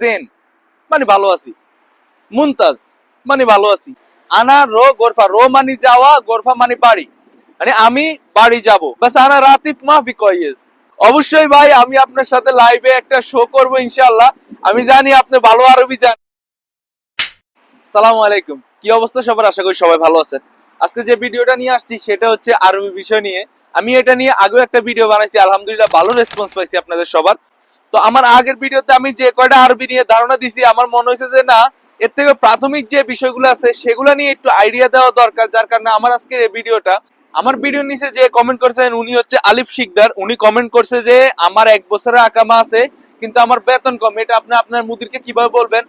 Gen মানে ভালো আছি। মুনতাজ মানে ভালো আছি। আনা রো গোরফা, রো মানে যাওয়া, গোরফা মানে বাড়ি। মানে আমি বাড়ি যাব। বাস আনা রাতিফ মাফি কয়েস অবশ্যই ভাই, আমি আপনার সাথে লাইভে একটা শো করব ইনশাআল্লাহ। আমি জানি আপনি ভালো আরবি জানেন। সালামু আলাইকুম কি অবস্থা সবার? আশা করি সবাই ভালো আছেন। আজকে যে ভিডিওটা নিয়ে আসছি, সেটা হচ্ছে আরবি বিষয় নিয়ে। আমি এটা নিয়ে আগেও একটা ভিডিও বানাইছি। আলহামদুলিল্লাহ ভালো রেসপন্স পাইছি আপনাদের সবার। তো আমার আগের ভিডিওতে আমি যে কয়টা আরবি নিয়ে ধারণা দিছি, আমার মনে হয়েছে যে না, এর থেকে প্রাথমিক যে বিষয়গুলো আছে, সেগুলো নিয়ে একটু আইডিয়া দেওয়া দরকার, যার কারণে আমার আজকের এই ভিডিওটা। আমার ভিডিওর নিচে যে কমেন্ট করছেন, উনি হচ্ছে আলিফ শিকদার। উনি কমেন্ট করছে যে, আমার এক বছরের আকামা আছে, কিন্তু আমার বেতন কম। এটা আপনি, আপনার মুদিরকে কীভাবে বলবেন?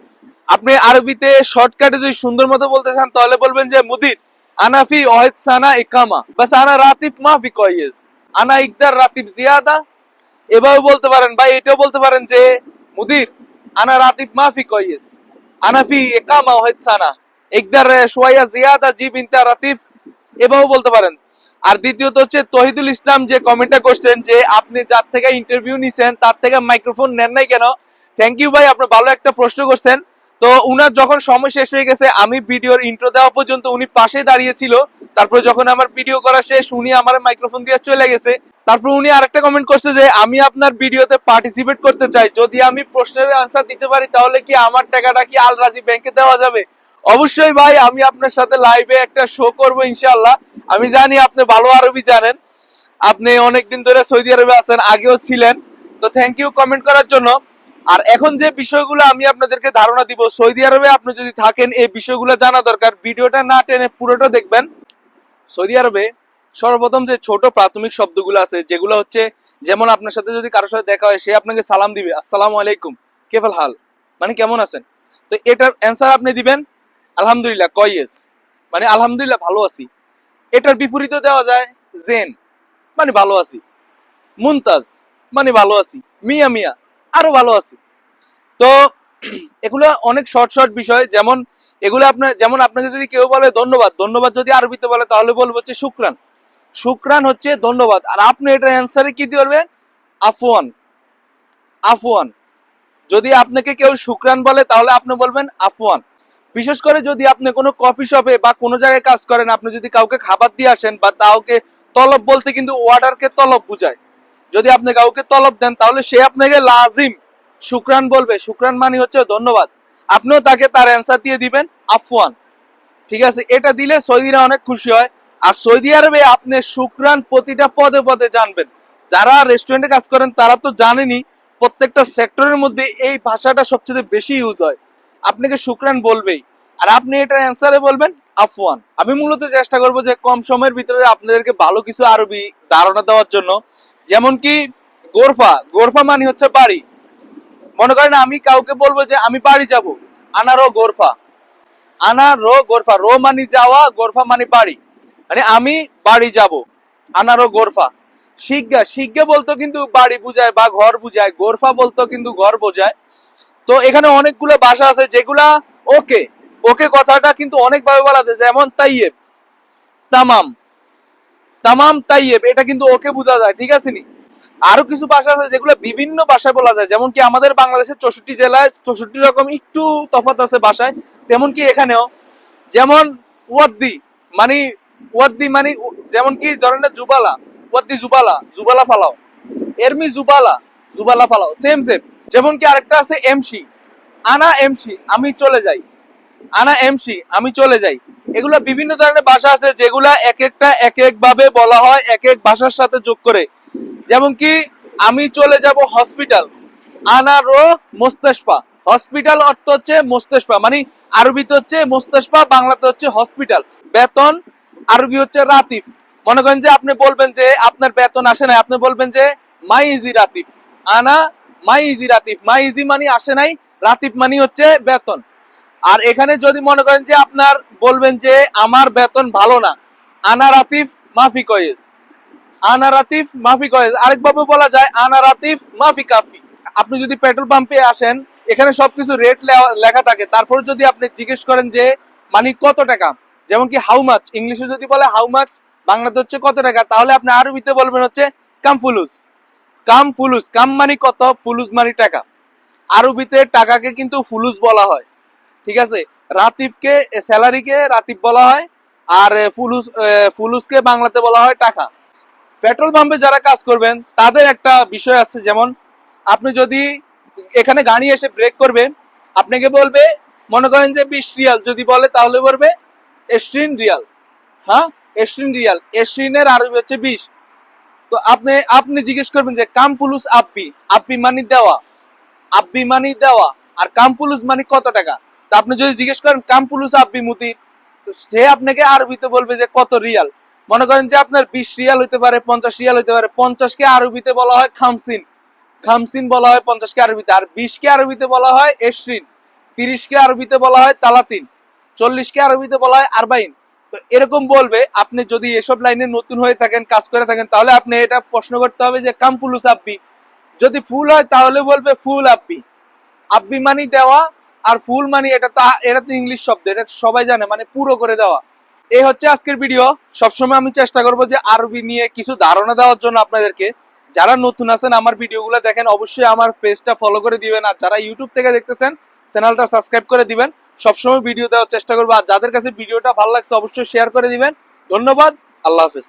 আপনি আরবিতে শর্টকাটে যদি সুন্দর মতো বলতে চান, তাহলে বলবেন যে, মুদির আনাফি ওয়াহিদ সানা ইকামা। বাস আনা রাতিফ মাফি কয়েস আনা ইকদার রাতিফ জিয়াদা। এভাবে বলতে পারেন, ভাই, এটাও বলতে পারেন যে মুদির, আনা রাতিফ মাফি কয়েস আনাফি ওয়াহিদ সানা। ইকদার শোয়া জিয়াদা জি বিনতা রাতিফ এভাবে বলতে পারেন। আর দ্বিতীয়ত হচ্ছে তহিদুল ইসলাম যে কমেন্টটা করছেন যে আপনি যার থেকে ইন্টারভিউ নিছেন, তার থেকে মাইক্রোফোন নেন নাই কেন? থ্যাংক ইউ ভাই, আপনি ভালো একটা প্রশ্ন করছেন। তো উনার যখন সময় শেষ হয়ে গেছে, আমি ভিডিওর ইন্ট্রো দেওয়া পর্যন্ত উনি পাশে দাঁড়িয়েছিল তারপরে যখন আমার ভিডিও করা শেষ উনি আমার মাইক্রোফোন দিয়ে চলে গেছে। তারপর উনি আরেকটা কমেন্ট করছে যে, আমি আপনার ভিডিওতে পার্টিসিপেট করতে চাই। যদি আমি প্রশ্নের আনসার দিতে পারি, তাহলে কি আমার টাকাটা কি আল রাজি ব্যাংকে দেওয়া যাবে? অবশ্যই ভাই, আমি আপনার সাথে লাইভে একটা শো করব ইনশাআল্লাহ। আমি জানি আপনি ভালো আরবি জানেন। আপনি অনেকদিন ধরে সৌদি আরবে আছেন, আগেও ছিলেন। তো থ্যাংক ইউ কমেন্ট করার জন্য। আর এখন যে বিষয়গুলো আমি আপনাদেরকে ধারণা দিব, সৌদি আরবে আপনি যদি থাকেন, এই বিষয়গুলো জানা দরকার। ভিডিওটা না টেনে পুরোটা দেখবেন। সৌদি আরবে সর্বপ্রথম যে ছোট প্রাথমিক শব্দগুলো আছে, যেগুলো হচ্ছে যেমন আপনার সাথে যদি কারোর সাথে দেখা হয়, সে আপনাকে সালাম দিবে, আসসালামু আলাইকুম, কেফাল হাল? মানে কেমন আছেন? তো এটার অ্যান্সার আপনি দিবেন, আলহামদুলিল্লাহ কয়েস মানে আলহামদুলিল্লাহ, ভালো আছি। এটার বিপরীতে দেওয়া যায়, জেন মানে ভালো আছি। মুনতাজ মানে ভালো আছি। মিয়া মিয়া আরও ভালো আছি। তো এগুলো অনেক শর্ট শর্ট বিষয়, যেমন এগুলো আপনার, যেমন আপনাকে যদি কেউ বলে ধন্যবাদ ধন্যবাদ যদি আরবিতে বলে, তাহলে বলব হচ্ছে শুক্রান। শুক্রান হচ্ছে ধন্যবাদ। আর আপনি এটার অ্যান্সারে কি দিয়ে বলবেন আফওয়ান। আফওয়ান। যদি আপনাকে কেউ শুক্রান বলে, তাহলে আপনি বলবেন আফওয়ান। বিশেষ করে যদি আপনি কোনো কফি শপে বা কোনো জায়গায় কাজ করেন, আপনি যদি কাউকে খাবার দিয়ে আসেন বা কাউকে তলব বলতে কিন্তু ওয়ার্ডারকে তলব বুঝায়। যদি আপনি কাউকে তলব দেন, তাহলে সে আপনাকে লাজিম। শুক্রান বলবে। শুক্রান মানে হচ্ছে ধন্যবাদ। আপনিও তাকে তার অ্যান্সার দিয়ে দিবেন। আফওয়ান। ঠিক আছে? এটা দিলে সৌদিরা অনেক খুশি হয়। আর সৌদি আরবে আপনি শুক্রান প্রতিটা পদে পদে জানবেন। যারা রেস্টুরেন্টে কাজ করেন, তারা তো জানেনই প্রত্যেকটা সেক্টরের মধ্যে এই ভাষাটা সবচেয়ে বেশি ইউজ হয়। আপনাকে শুক্রান বলবেই। আর আপনি এটা অ্যান্সারে বলবেন, আফওয়ান। আমি মূলত চেষ্টা করব যে কম সময়ের ভিতরে আপনাদেরকে ভালো কিছু আরবি ধারণা দেওয়ার জন্য। যেমন কি গোরফা। গোরফা মানে হচ্ছে বাড়ি। মনে করেন আমি কাউকে বলব যে আমি বাড়ি যাব। আনারো গোরফা। আনারো গোরফা। রো মানে যাওয়া, গোরফা মানে বাড়ি। মানে আমি বাড়ি যাব। আনারো গোরফা। শিজ্ঞা শিজ্ঞা বলতো কিন্তু বাড়ি বুঝায় বা ঘর বুঝায়, গোরফা বলতো কিন্তু ঘর বোঝায়। তো এখানে অনেকগুলো ভাষা আছে যেগুলা ওকে ওকে কথাটা কিন্তু অনেকভাবে বলা যায়। যেমন তাইয়েব। তামাম। তামাম তাইয়েব, এটা কিন্তু ওকে বোঝা যায়, ঠিক আছে নি? আরও কিছু ভাষা আছে যেগুলো বিভিন্ন ভাষায় বলা যায়। যেমন কি আমাদের বাংলাদেশের চৌষট্টি জেলায় চৌষট্টি রকম একটু তফাৎ আছে ভাষায়, তেমন কি এখানেও। যেমন ওয়াদ্দি মানে ওয়াদ্দি মানে যেমন কি ধরেন জুবালা, ওয়াদ্দি জুবালা জুবালা ফালাও। এরমি জুবালা জুবালা ফালাও সেম সেম যেমন কি আরেকটা আছে এমসি, আনা এমসি, আমি চলে যাই। আনা এমসি, আমি চলে যাই। এগুলা বিভিন্ন ধরনের ভাষা আছে যেগুলা এক একটা এক এক ভাবে বলা হয় এক এক ভাষার সাথে যোগ করে। যেমন কি আমি চলে যাব হসপিটাল আনা রো মোস্তেশপা হসপিটাল অর্থ হচ্ছে মোস্তেশপা মানে আরবিতে হচ্ছে মোস্তেশপা বাংলাতে হচ্ছে হসপিটাল বেতন, আরবি হচ্ছে রাতিফ। মনে করেন যে আপনি বলবেন যে আপনার বেতন আসে না আপনি বলবেন যে মাই ইজি রাতিফ। আনা, মাই ইজি রাতিফ। মাই ইজি মানে আসে নাই, রাতিফ মানে হচ্ছে বেতন। আর এখানে যদি মনে করেন যে আপনার বলবেন যে আমার বেতন ভালো না, আনা রাতিফ মাফি কয়েস আনা রাতিফ, মাফি কয়েস। আরেকভাবে বলা যায়, আনা রাতিফ, মাফি কাফি। আপনি যদি পেট্রোল পাম্পে আসেন, এখানে সবকিছু রেট লেখা থাকে। তারপর যদি আপনি জিজ্ঞেস করেন যে মানে কত টাকা? যেমন কি হাউ মাছ ইংলিশে যদি বলে হাউ মাছ বাংলাতে হচ্ছে কত টাকা? তাহলে আপনি আরবিতে বলবেন হচ্ছে, কাম ফুলুস। কাম ফুলুস। কাম মানে কত? ফুলুস মানে টাকা। আরবিতে টাকাকে কিন্তু ফুলুস বলা হয়। ঠিক আছে? রাতিবকে স্যালারিকে রাতিব বলা হয়, আর ফুলুস ফুলুসকে বাংলাতে বলা হয় টাকা। পেট্রোল পাম্পে যারা কাজ করবেন, তাদের একটা বিষয় আছে যেমন, আপনি যদি এখানে গাড়ি এসে ব্রেক করবে, আপনাকে বলবে, মনে করেন যে বিশ রিয়াল, যদি বলে তাহলে বলবে এস্ট্রিন রিয়াল। হ্যাঁ? এস্ট্রিন রিয়াল। এস্ট্রিনের আরবি হচ্ছে বিশ। তো আপনি আপনি জিজ্ঞেস করবেন যে কাম কামপুলুস আব্বি আব্বি মানি দেওয়া। আব্বি মানি দেওয়া। আর কামপুলুস মানি কত টাকা? তো আপনি যদি জিজ্ঞেস করেন, কামপুলুস আব্বি মুতির তো সে আপনাকে আরবিতে বলবে যে কত রিয়াল। মনে করেন যে আপনার বিশ রিয়াল হইতে পারে, পঞ্চাশ রিয়াল হইতে পারে পঞ্চাশকে আরবিতে বলা হয় খামসিন। খামসিন বলা হয় পঞ্চাশকে আরবিতে। আর বিশকে আরবিতে বলা হয় এশরিন তিরিশকে আরবিতে বলা হয় তালাতিন। চল্লিশকে আরবিতে বলা হয় আরবাইন। তো এরকম বলবে, আপনি যদি এসব লাইনে নতুন হয়ে থাকেন, কাজ করে থাকেন, তাহলে আপনি এটা প্রশ্ন করতে হবে যে কামপুলুস আব্বি। যদি ফুল হয়, তাহলে বলবে ফুল আব্বি। আব্বি মানি দেওয়া, আর ফুল মানি এটা তো এটা তো ইংলিশ শব্দ, এটা সবাই জানে মানে পুরো করে দেওয়া। এই হচ্ছে আজকের ভিডিও সবসময় আমি চেষ্টা করব যে আরবি নিয়ে কিছু ধারণা দেওয়ার জন্য আপনাদেরকে। যারা নতুন আছেন, আমার ভিডিওগুলো দেখেন, অবশ্যই আমার পেজটা ফলো করে দিবেন। আর যারা ইউটিউব থেকে দেখতেছেন চ্যানেলটা সাবস্ক্রাইব করে দিবেন। সবসময় ভিডিও দেওয়ার চেষ্টা করব। আর যাদের কাছে ভিডিওটা ভালো লাগছে, অবশ্যই শেয়ার করে দিবেন। ধন্যবাদ। আল্লাহ হাফিজ।